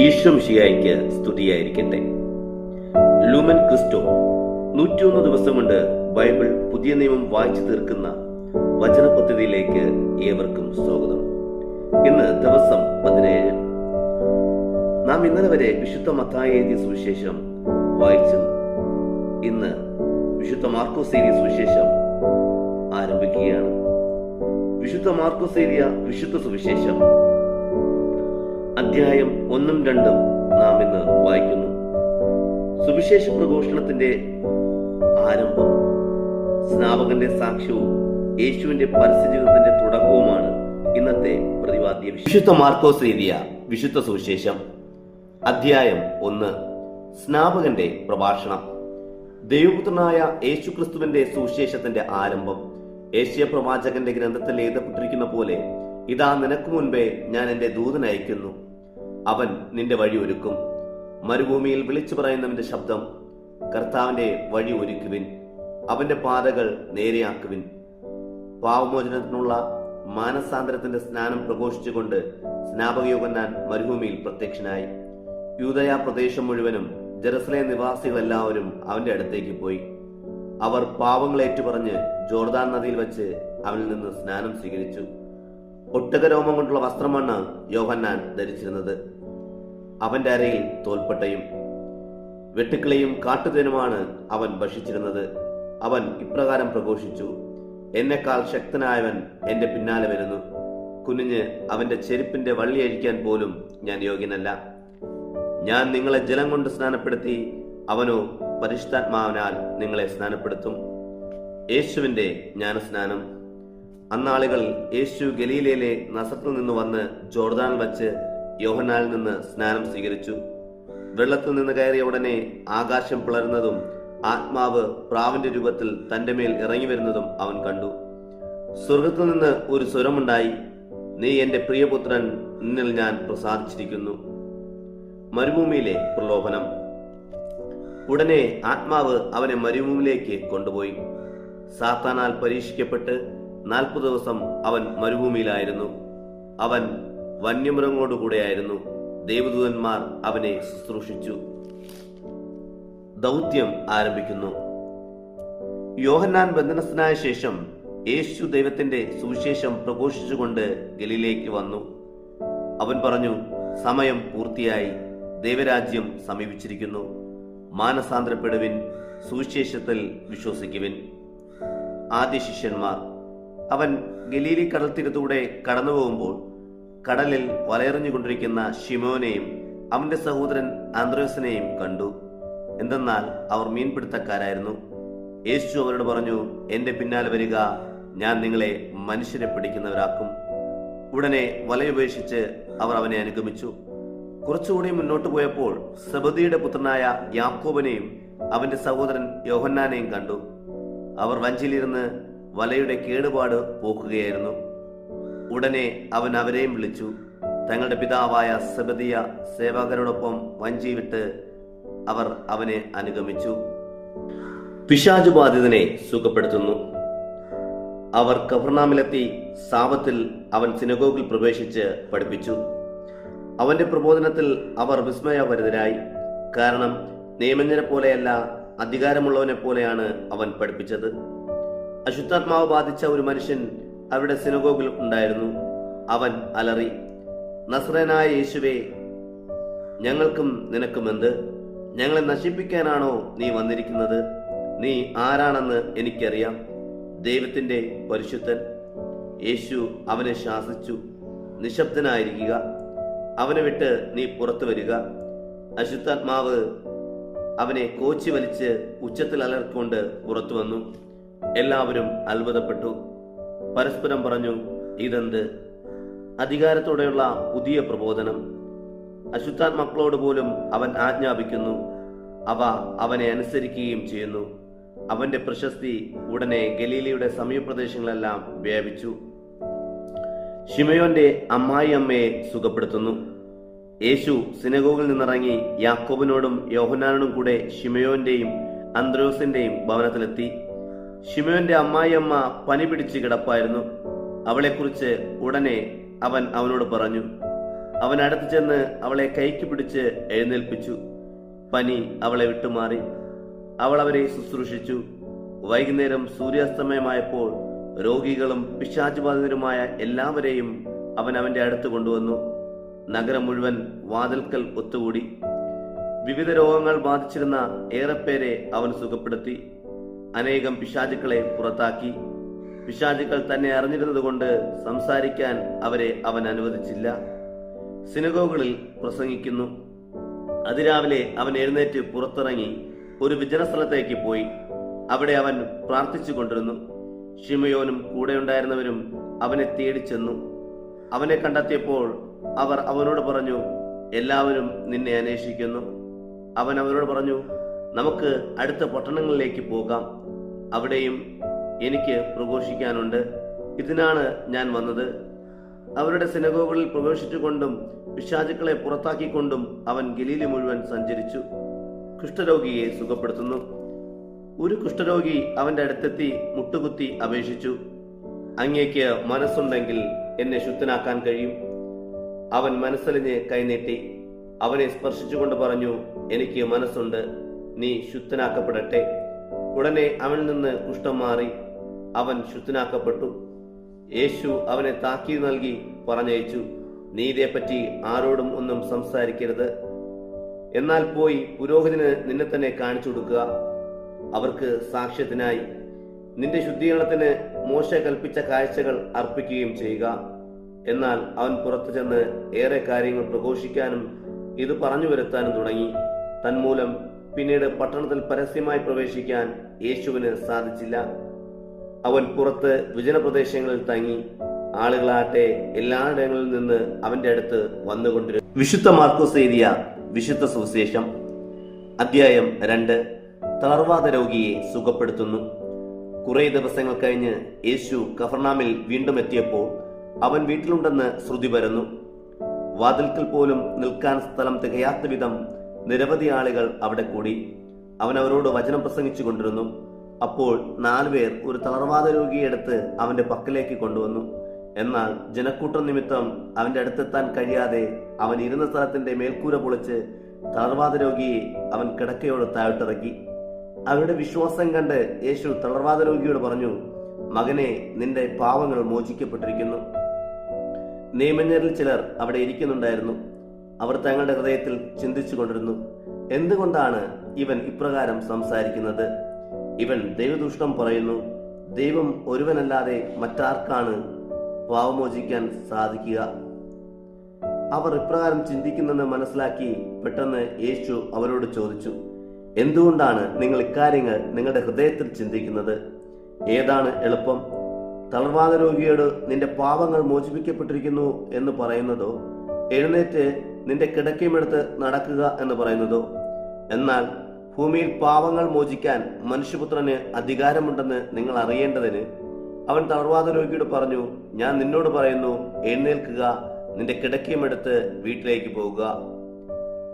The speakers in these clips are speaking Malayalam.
ഈശ്വംഷിയായിക്ക് സ്തുതിയായിരിക്കട്ടെ. ലൂമൻ ക്രിസ്റ്റോ നൂറ്റിയൊന്ന് ദിവസം കൊണ്ട് ബൈബിൾ പുതിയ നിയമം വായിച്ചു തീർക്കുന്ന വചന പദ്ധതിയിലേക്ക് ഏവർക്കും സ്വാഗതം. ഇന്ന് ദിവസം പതിനേഴ്. നാം ഇന്നലെ വരെ വിശുദ്ധ മത്തായ സുവിശേഷം വായിച്ചു. ഇന്ന് വിശുദ്ധ മാർക്കോസ് എഴുതിയ സുവിശേഷം ആരംഭിക്കുകയാണ്. വിശുദ്ധ മാർക്കോസ് എഴുതിയ വിശുദ്ധ സുവിശേഷം അധ്യായം ഒന്നും രണ്ടും നാം ഇന്ന് വായിക്കുന്നു. സുവിശേഷ പ്രഘോഷണത്തിന്റെ ആരംഭം. സ്നാപകന്റെ സാക്ഷ്യവും യേശുവിന്റെ പരസ്യജീവിതത്തിന്റെ തുടക്കവുമാണ് ഇന്നത്തെ പ്രതിപാദ്യ വിശുദ്ധ മാർക്കോസ് എഴുതിയ വിശുദ്ധ സുവിശേഷം അധ്യായം ഒന്ന് സ്നാപകന്റെ പ്രഭാഷണം. ദൈവപുത്രനായ യേശുക്രിസ്തുവിന്റെ സുവിശേഷത്തിന്റെ ആരംഭം. ഏഷ്യ പ്രവാചകന്റെ ഗ്രന്ഥത്തിൽ എഴുതപ്പെട്ടിരിക്കുന്ന പോലെ ഇതാ നിനക്ക് മുൻപേ ഞാൻ എന്റെ ദൂതൻ അയക്കുന്നു അവൻ നിന്റെ വഴി ഒരുക്കും. മരുഭൂമിയിൽ വിളിച്ചു പറയുന്നവന്റെ ശബ്ദം കർത്താവിന്റെ വഴി ഒരുക്കുവിൻ. അവന്റെ പാതകൾ നേരെയാക്കുവിൻ. പാവമോചനത്തിനുള്ള മാനസാന്തരത്തിന്റെ സ്നാനം പ്രഘോഷിച്ചുകൊണ്ട് സ്നാപകയോഗന്നാൻ മരുഭൂമിയിൽ പ്രത്യക്ഷനായി. യൂതയ പ്രദേശം മുഴുവനും ജെറുസലേം നിവാസികളെല്ലാവരും അവന്റെ അടുത്തേക്ക് പോയി. അവർ പാവങ്ങളേറ്റുപറഞ്ഞ് ജോർദാൻ നദിയിൽ വച്ച് അവനിൽ നിന്ന് സ്നാനം സ്വീകരിച്ചു. ഒട്ടകരോമം കൊണ്ടുള്ള വസ്ത്രമാണ് യോഹന്നാൻ ധരിച്ചിരുന്നത്. അവന്റെ അരയിൽ തോൽപ്പട്ടയും വെട്ടുക്കിളിയും കാട്ടുതേനുമാണ് അവൻ ഭക്ഷിച്ചിരുന്നത്. അവൻ ഇപ്രകാരം പ്രഘോഷിച്ചു എന്നെക്കാൾ ശക്തനായവൻ എന്റെ പിന്നാലെ വരുന്നു. കുനിഞ്ഞ് അവന്റെ ചെരുപ്പിന്റെ വള്ളി അഴിക്കാൻ പോലും ഞാൻ യോഗ്യനല്ല. ഞാൻ നിങ്ങളെ ജലം കൊണ്ട് സ്നാനപ്പെടുത്തി അവനോ പരിശുദ്ധാത്മാവിനാൽ നിങ്ങളെ സ്നാനപ്പെടുത്തും. യേശുവിന്റെ ജ്ഞാനസ്നാനം അന്നാളുകളിൽ യേശു ഗലീലയിലെ നസത്തിൽ നിന്ന് വന്ന് ജോർദാൻ വച്ച് യോഹനാലിൽ നിന്ന് സ്നാനം സ്വീകരിച്ചു. വെള്ളത്തിൽ നിന്ന് കയറിയ ഉടനെ ആകാശം പിളർന്നതും ആത്മാവ് പ്രാവിന്റെ രൂപത്തിൽ തന്റെ മേൽ ഇറങ്ങി വരുന്നതും അവൻ കണ്ടു. സ്വർഗത്തിൽ നിന്ന് ഒരു സ്വരമുണ്ടായി നീ എന്റെ പ്രിയപുത്രൻ നിന്നിൽ ഞാൻ പ്രസാദിച്ചിരിക്കുന്നു. മരുഭൂമിയിലെ പ്രലോഭനം. ഉടനെ ആത്മാവ് അവനെ മരുഭൂമിയിലേക്ക് കൊണ്ടുപോയി. സാത്താനാൽ പരീക്ഷിക്കപ്പെട്ട് നാൽപ്പത് ദിവസം അവൻ മരുഭൂമിയിലായിരുന്നു. അവൻ വന്യമൃഗങ്ങളോടുകൂടെയായിരുന്നു. ദേവദൂതന്മാർ അവനെ ശുശ്രൂഷിച്ചു. ദൗത്യം ആരംഭിക്കുന്നു. യോഹന്നാൻ ബന്ധനസ്ഥനായ ശേഷം യേശു ദൈവത്തിന്റെ സുവിശേഷം പ്രഘോഷിച്ചുകൊണ്ട് ഗലിലേക്ക് വന്നു. അവൻ പറഞ്ഞു സമയം പൂർത്തിയായി. ദൈവരാജ്യം സമീപിച്ചിരിക്കുന്നു. മാനസാന്തരപ്പെടുവിൻ സുവിശേഷത്തിൽ വിശ്വസിക്കുവിൻ. ആദ്യ ശിഷ്യന്മാർ അവൻ ഗലീലി കടൽ തീരത്തൂടെ കടന്നു പോകുമ്പോൾ കടലിൽ വലയെറിഞ്ഞുകൊണ്ടിരിക്കുന്ന ഷിമോനെയും അവന്റെ സഹോദരൻ ആന്ത്രോസിനെയും കണ്ടു. എന്തെന്നാൽ അവർ മീൻപിടുത്തക്കാരായിരുന്നു. യേശു അവരോട് പറഞ്ഞു എന്റെ പിന്നാലെ വരിക ഞാൻ നിങ്ങളെ മനുഷ്യരെ പിടിക്കുന്നവരാക്കും. ഉടനെ വലയുപേക്ഷിച്ച് അവർ അവനെ അനുഗമിച്ചു. കുറച്ചുകൂടി മുന്നോട്ട് പോയപ്പോൾ സബദിയുടെ പുത്രനായ യാക്കോബനെയും അവന്റെ സഹോദരൻ യോഹന്നാനെയും കണ്ടു. അവർ വഞ്ചിയിലിരുന്ന് വലയുടെ കേടുപാട് പോക്കുകയായിരുന്നു. ഉടനെ അവൻ അവരെയും വിളിച്ചു. തങ്ങളുടെ പിതാവായ സബദിയ സേവകരോടൊപ്പം വഞ്ചി വിട്ട് അവർ അവനെ അനുഗമിച്ചു. പിശാജു ബാധിതനെ സുഖപ്പെടുത്തുന്നു. അവർ കഫർണാമിലെത്തി സാപത്തിൽ അവൻ സിനഗോഗിൽ പ്രവേശിച്ച് പഠിപ്പിച്ചു. അവന്റെ പ്രബോധനത്തിൽ അവർ വിസ്മയഭരിതരായി. കാരണം നിയമജ്ഞനെ പോലെയല്ല അധികാരമുള്ളവനെ പോലെയാണ് അവൻ പഠിപ്പിച്ചത്. അശുദ്ധാത്മാവ് ബാധിച്ച ഒരു മനുഷ്യൻ അവരുടെ സിനഗോഗിൽ ഉണ്ടായിരുന്നു. അവൻ അലറി നസ്രനായ യേശുവേ ഞങ്ങൾക്കും നിനക്കും എന്ത്? ഞങ്ങളെ നശിപ്പിക്കാനാണോ നീ വന്നിരിക്കുന്നത്? നീ ആരാണെന്ന് എനിക്കറിയാം. ദൈവത്തിന്റെ പരിശുദ്ധൻ യേശു അവനെ ശാസിച്ചു. നിശബ്ദനായിരിക്കുക. അവനെ വിട്ട് നീ പുറത്തു വരിക. അശുദ്ധാത്മാവ് അവനെ കോച്ചി വലിച്ച് ഉച്ചത്തിൽ അലർക്കൊണ്ട് പുറത്തു വന്നു. എല്ലാവരും അത്ഭുതപ്പെട്ടു. പരസ്പരം പറഞ്ഞു ഇതെന്ത്? അധികാരത്തോടെയുള്ള പുതിയ പ്രബോധനം. അശുദ്ധാത്മാക്കളോട് പോലും അവൻ ആജ്ഞാപിക്കുന്നു. അവ അവനെ അനുസരിക്കുകയും ചെയ്യുന്നു. അവന്റെ പ്രശസ്തി ഉടനെ ഗലീലയുടെ സമീപപ്രദേശങ്ങളെല്ലാം വ്യാപിച്ചു. ഷിമയോന്റെ അമ്മായി അമ്മയെ സുഖപ്പെടുത്തുന്നു. യേശു സിനഗോഗിൽ നിന്നിറങ്ങി യാക്കോബിനോടും യോഹനാനോടും കൂടെ ഷിമയോന്റെയും അന്ത്രോസിന്റെയും ഭവനത്തിലെത്തി. ഷിമയോന്റെ അമ്മായിയമ്മ പനി പിടിച്ച് കിടപ്പായിരുന്നു. അവളെക്കുറിച്ച് ഉടനെ അവൻ അവനോട് പറഞ്ഞു. അവൻ അടുത്ത് ചെന്ന് അവളെ കൈക്ക് പിടിച്ച് എഴുന്നേൽപ്പിച്ചു. പനി അവളെ വിട്ടുമാറി. അവൾ അവരെ ശുശ്രൂഷിച്ചു. വൈകുന്നേരം സൂര്യാസ്തമയമായപ്പോൾ രോഗികളും പിശാചുബാധിതരുമായ എല്ലാവരെയും അവൻ അവന്റെ അടുത്ത് കൊണ്ടുവന്നു. നഗരം മുഴുവൻ വാതിൽക്കൽ ഒത്തുകൂടി. വിവിധ രോഗങ്ങൾ ബാധിച്ചിരുന്ന ഏറെപ്പേരെ അവൻ സുഖപ്പെടുത്തി. അനേകം പിശാചുക്കളെ പുറത്താക്കി. പിശാചുക്കൾ തന്നെ അറിഞ്ഞിരുന്നതുകൊണ്ട് സംസാരിക്കാൻ അവരെ അവൻ അനുവദിച്ചില്ല. സിനഗോകളിൽ പ്രസംഗിക്കുന്നു. അതിരാവിലെ അവൻ എഴുന്നേറ്റ് പുറത്തിറങ്ങി ഒരു വിജനസ്ഥലത്തേക്ക് പോയി. അവിടെ അവൻ പ്രാർത്ഥിച്ചു കൊണ്ടിരുന്നു. ഷിമയോനും കൂടെയുണ്ടായിരുന്നവരും അവനെ തേടി ചെന്നു. അവനെ കണ്ടെത്തിയപ്പോൾ അവർ അവനോട് പറഞ്ഞു എല്ലാവരും നിന്നെ അന്വേഷിക്കുന്നു. അവൻ അവരോട് പറഞ്ഞു നമുക്ക് അടുത്ത പട്ടണങ്ങളിലേക്ക് പോകാം. അവിടെയും എനിക്ക് പ്രഘോഷിക്കാനുണ്ട്. ഇതിനാണ് ഞാൻ വന്നത്. അവരുടെ സിനഗോകളിൽ പ്രവേശിച്ചുകൊണ്ടും പിശാചുക്കളെ പുറത്താക്കിക്കൊണ്ടും അവൻ ഗലീലി മുഴുവൻ സഞ്ചരിച്ചു. കുഷ്ഠരോഗിയെ സുഖപ്പെടുത്തുന്നു. ഒരു കുഷ്ഠരോഗി അവന്റെ അടുത്തെത്തി മുട്ടുകുത്തി അപേക്ഷിച്ചു. അങ്ങേക്ക് മനസ്സുണ്ടെങ്കിൽ എന്നെ ശുദ്ധനാക്കാൻ കഴിയും. അവൻ മനസ്സലിഞ്ഞ് കൈനീട്ടി. അവനെ സ്പർശിച്ചുകൊണ്ട് പറഞ്ഞു എനിക്ക് മനസ്സുണ്ട്. നീ ശുദ്ധനാക്കപ്പെടട്ടെ. ഉടനെ അവനിൽ നിന്ന് കുഷ്ഠം മാറി അവൻ ശുദ്ധനാക്കപ്പെട്ടു. യേശു അവനെ താക്കീത് നൽകി പറഞ്ഞയച്ചു നീ ഇതേപ്പറ്റി ആരോടും ഒന്നും സംസാരിക്കരുത്. എന്നാൽ പോയി പുരോഹിതന് നിന്നെ തന്നെ കാണിച്ചു കൊടുക്കുക. അവർക്ക് സാക്ഷ്യത്തിനായി നിന്റെ ശുദ്ധീകരണത്തിന് മോശ കൽപ്പിച്ച കാഴ്ചകൾ അർപ്പിക്കുകയും ചെയ്യുക. എന്നാൽ അവൻ പുറത്തു ചെന്ന് ഏറെ കാര്യങ്ങൾ പ്രഘോഷിക്കാനും ഇത് പറഞ്ഞു വരുത്താനും തുടങ്ങി. തന്മൂലം പിന്നീട് പട്ടണത്തിൽ പരസ്യമായി പ്രവേശിക്കാൻ യേശുവിന് സാധിച്ചില്ല. അവൻ പുറത്ത് വിജനപ്രദേശങ്ങളിൽ തങ്ങി. ആളുകളാട്ടെ എല്ലായിടങ്ങളിൽ നിന്ന് അവന്റെ അടുത്ത് വന്നുകൊണ്ടിരുന്നു വിശുദ്ധ മാർക്കോസ് എഴുതിയ വിശുദ്ധ സുവിശേഷം അധ്യായം രണ്ട്. തളർവാദ രോഗിയെ സുഖപ്പെടുത്തുന്നു. കുറെ ദിവസങ്ങൾ കഴിഞ്ഞ് യേശു കഫർണാമിൽ വീണ്ടും എത്തിയപ്പോൾ അവൻ വീട്ടിലുണ്ടെന്ന് ശ്രുതി വരുന്നു വാതിൽക്കൽ പോലും നിൽക്കാൻ സ്ഥലം തികയാത്ത വിധം നിരവധി ആളുകൾ അവിടെ കൂടി. അവൻ അവരോട് വചനം പ്രസംഗിച്ചു കൊണ്ടിരുന്നു. അപ്പോൾ നാലുപേർ ഒരു തളർവാദ രോഗിയെ എടുത്ത് അവന്റെ പക്കലേക്ക് കൊണ്ടുവന്നു. എന്നാൽ ജനക്കൂട്ടം നിമിത്തം അവന്റെ അടുത്തെത്താൻ കഴിയാതെ അവൻ ഇരുന്ന സ്ഥലത്തിന്റെ മേൽക്കൂര പൊളിച്ച് തളർവാദ രോഗിയെ അവൻ കിടക്കയോട് താഴ്ത്തിറക്കി അവരുടെ വിശ്വാസം കണ്ട് യേശു തളർവാദ രോഗിയോട് പറഞ്ഞു മകനെ നിന്റെ പാവങ്ങൾ മോചിക്കപ്പെട്ടിരിക്കുന്നു. നിയമജ്ഞരിൽ ചിലർ അവിടെ ഇരിക്കുന്നുണ്ടായിരുന്നു. അവർ തങ്ങളുടെ ഹൃദയത്തിൽ ചിന്തിച്ചു കൊണ്ടിരുന്നു. എന്തുകൊണ്ടാണ് ഇവൻ ഇപ്രകാരം സംസാരിക്കുന്നത്? ഇവൻ ദൈവദൂഷണം പറയുന്നു ദൈവം ഒരുവനല്ലാതെ മറ്റാർക്കാണ് പാവമോചിക്കാൻ സാധിക്കുക. അവർ ഇപ്രകാരം ചിന്തിക്കുന്നെന്ന് മനസ്സിലാക്കി പെട്ടെന്ന് യേശു അവരോട് ചോദിച്ചു എന്തുകൊണ്ടാണ് നിങ്ങൾ ഇക്കാര്യങ്ങൾ നിങ്ങളുടെ ഹൃദയത്തിൽ ചിന്തിക്കുന്നത്? ഏതാണ് എളുപ്പം? തളർവാദ രോഗിയോട് നിന്റെ പാപങ്ങൾ മോചിപ്പിക്കപ്പെട്ടിരിക്കുന്നു എന്ന് പറയുന്നതോ? എഴുന്നേറ്റ് നിന്റെ കിടക്കയുമെടുത്ത് നടക്കുക എന്ന് പറയുന്നതോ? എന്നാൽ ഭൂമിയിൽ പാവങ്ങൾ മോചിക്കാൻ മനുഷ്യപുത്രന് അധികാരമുണ്ടെന്ന് നിങ്ങൾ അറിയേണ്ടതിന് അവൻ തളർവാദ രോഗിയോട് പറഞ്ഞു ഞാൻ നിന്നോട് പറയുന്നു എഴുന്നേൽക്കുക നിന്റെ കിടക്കയുമെടുത്ത് വീട്ടിലേക്ക് പോവുക.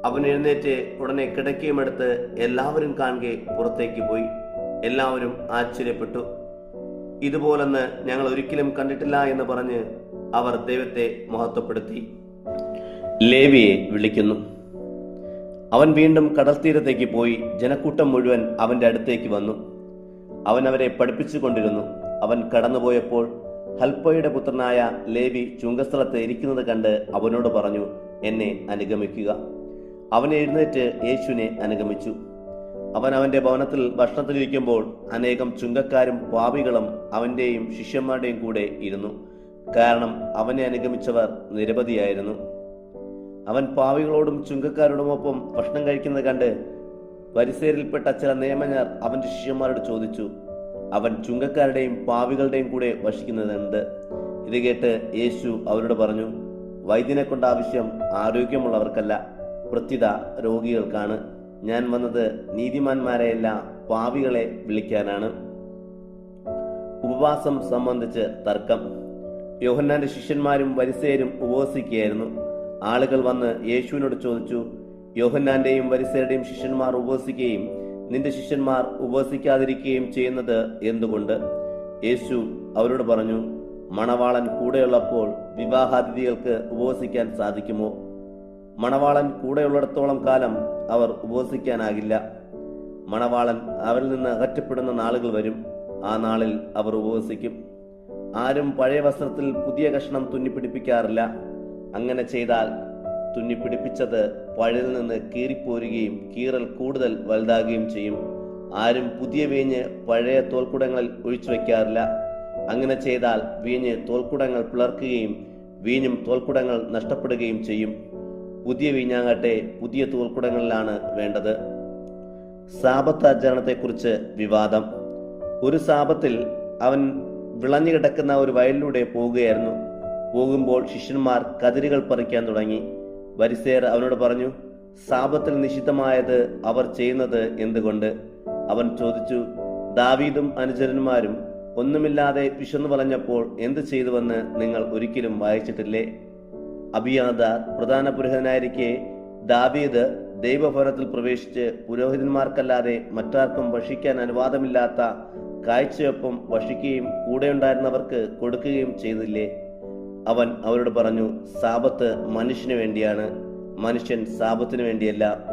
അവൻ എഴുന്നേറ്റ് ഉടനെ കിടക്കയുമെടുത്ത് എല്ലാവരും കാണുകെ പുറത്തേക്ക് പോയി. എല്ലാവരും ആശ്ചര്യപ്പെട്ടു. ഇതുപോലൊന്ന് ഞങ്ങൾ ഒരിക്കലും കണ്ടിട്ടില്ല എന്ന് പറഞ്ഞ് അവർ ദൈവത്തെ മഹത്വപ്പെടുത്തി. ലേവിയെ വിളിക്കുന്നു. അവൻ വീണ്ടും കടൽ തീരത്തേക്ക് പോയി ജനക്കൂട്ടം മുഴുവൻ അവന്റെ അടുത്തേക്ക് വന്നു. അവൻ അവരെ പഠിപ്പിച്ചുകൊണ്ടിരുന്നു. അവൻ കടന്നുപോയപ്പോൾ ഹൽപ്പയുടെ പുത്രനായ ലേവി ചുങ്കസ്ഥലത്ത് ഇരിക്കുന്നത് കണ്ട് അവനോട് പറഞ്ഞു എന്നെ അനുഗമിക്കുക. അവൻ എഴുന്നേറ്റ് യേശുവിനെ അനുഗമിച്ചു. അവൻ അവന്റെ ഭവനത്തിൽ ഭക്ഷണത്തിലിരിക്കുമ്പോൾ അനേകം ചുങ്കക്കാരും പാപികളും അവന്റെയും ശിഷ്യന്മാരുടെയും കൂടെ ഇരുന്നു. കാരണം അവനെ അനുഗമിച്ചവർ നിരവധിയായിരുന്നു. അവൻ പാവികളോടും ചുങ്കക്കാരോടുമൊപ്പം ഭക്ഷണം കഴിക്കുന്നത് കണ്ട് പരിസേരിൽപ്പെട്ട ചില നിയമജ്ഞർ അവന്റെ ശിഷ്യന്മാരോട് ചോദിച്ചു അവൻ ചുങ്കക്കാരുടെയും പാവികളുടെയും കൂടെ വസിക്കുന്നതുണ്ട് ഇത് കേട്ട് യേശു അവരോട് പറഞ്ഞു വൈദ്യനെ കൊണ്ട് ആവശ്യം ആരോഗ്യമുള്ളവർക്കല്ല പ്രത്യുത രോഗികൾക്കാണ്. ഞാൻ വന്നത് നീതിമാന്മാരെയല്ല പാവികളെ വിളിക്കാനാണ്. ഉപവാസം സംബന്ധിച്ച് തർക്കം. യോഹന്നാന്റെ ശിഷ്യന്മാരും വരിസേരും ഉപവസിക്കുകയായിരുന്നു. ആളുകൾ വന്ന് യേശുവിനോട് ചോദിച്ചു യോഹന്നാന്റെയും വരിസരുടെയും ശിഷ്യന്മാർ ഉപവസിക്കുകയും നിന്റെ ശിഷ്യന്മാർ ഉപവസിക്കാതിരിക്കുകയും ചെയ്യുന്നത് എന്തുകൊണ്ട്? യേശു അവരോട് പറഞ്ഞു മണവാളൻ കൂടെയുള്ളപ്പോൾ വിവാഹാതിഥികൾക്ക് ഉപവസിക്കാൻ സാധിക്കുമോ? മണവാളൻ കൂടെയുള്ളിടത്തോളം കാലം അവർ ഉപവസിക്കാനാകില്ല മണവാളൻ അവരിൽ നിന്ന് അകറ്റപ്പെടുന്ന നാളുകൾ വരും. ആ നാളിൽ അവർ ഉപവസിക്കും ആരും പഴയ വസ്ത്രത്തിൽ പുതിയ കഷ്ണം തുന്നിപ്പിടിപ്പിക്കാറില്ല. അങ്ങനെ ചെയ്താൽ തുന്നിപ്പിടിപ്പിച്ചത് പഴയിൽ നിന്ന് കീറിപ്പോരുകയും കീറൽ കൂടുതൽ വലുതാകുകയും ചെയ്യും. ആരും പുതിയ വീഞ്ഞ് പഴയ തോൽക്കുടങ്ങളിൽ ഒഴിച്ചു വയ്ക്കാറില്ല. അങ്ങനെ ചെയ്താൽ വീഞ്ഞ് തോൽക്കുടങ്ങൾ പിളർക്കുകയും വീഞ്ഞും തോൽക്കുടങ്ങൾ നഷ്ടപ്പെടുകയും ചെയ്യും. പുതിയ വീഞ്ഞാകട്ടെ പുതിയ തോൽക്കുടങ്ങളിലാണ് വേണ്ടത്. സാപത്ത് ആചരണത്തെക്കുറിച്ച് വിവാദം. ഒരു സാപത്തിൽ അവൻ വിളഞ്ഞു കിടക്കുന്ന ഒരു വയലിലൂടെ പോവുകയായിരുന്നു. പോകുമ്പോൾ ശിഷ്യന്മാർ കതിരുകൾ പറിക്കാൻ തുടങ്ങി. വരിസേർ അവനോട് പറഞ്ഞു സാപത്തിൽ നിഷിദ്ധമായത് അവർ ചെയ്യുന്നത് എന്തുകൊണ്ട്? അവൻ ചോദിച്ചു ദാവീദും അനുചരന്മാരും ഒന്നുമില്ലാതെ വിശന്നു പറഞ്ഞപ്പോൾ എന്ത് ചെയ്തുവെന്ന് നിങ്ങൾ ഒരിക്കലും വായിച്ചിട്ടില്ലേ? അബിയാദാർ പ്രധാന പുരോഹിതനായിരിക്കെ ദാവീദ് ദൈവഭവനത്തിൽ പ്രവേശിച്ച് പുരോഹിതന്മാർക്കല്ലാതെ മറ്റാർക്കും ഭക്ഷിക്കാൻ അനുവാദമില്ലാത്ത കാഴ്ചയൊപ്പം ഭക്ഷിക്കുകയും കൂടെയുണ്ടായിരുന്നവർക്ക് കൊടുക്കുകയും ചെയ്തില്ലേ? അവൻ അവരോട് പറഞ്ഞു സാപത്ത് മനുഷ്യന് വേണ്ടിയാണ്. മനുഷ്യൻ സാപത്തിന് വേണ്ടിയല്ല.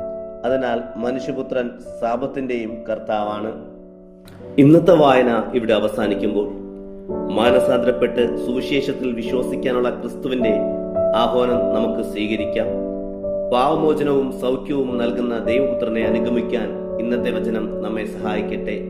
അതിനാൽ മനുഷ്യപുത്രൻ സാപത്തിന്റെയും കർത്താവാണ്. ഇന്നത്തെ വായന ഇവിടെ അവസാനിക്കുമ്പോൾ മാനസാന്തരപ്പെട്ട് സുവിശേഷത്തിൽ വിശ്വസിക്കാനുള്ള ക്രിസ്തുവിന്റെ ആഹ്വാനം നമുക്ക് സ്വീകരിക്കാം. പാവമോചനവും സൗഖ്യവും നൽകുന്ന ദൈവപുത്രനെ അനുഗമിക്കാൻ ഇന്നത്തെ വചനം നമ്മെ സഹായിക്കട്ടെ.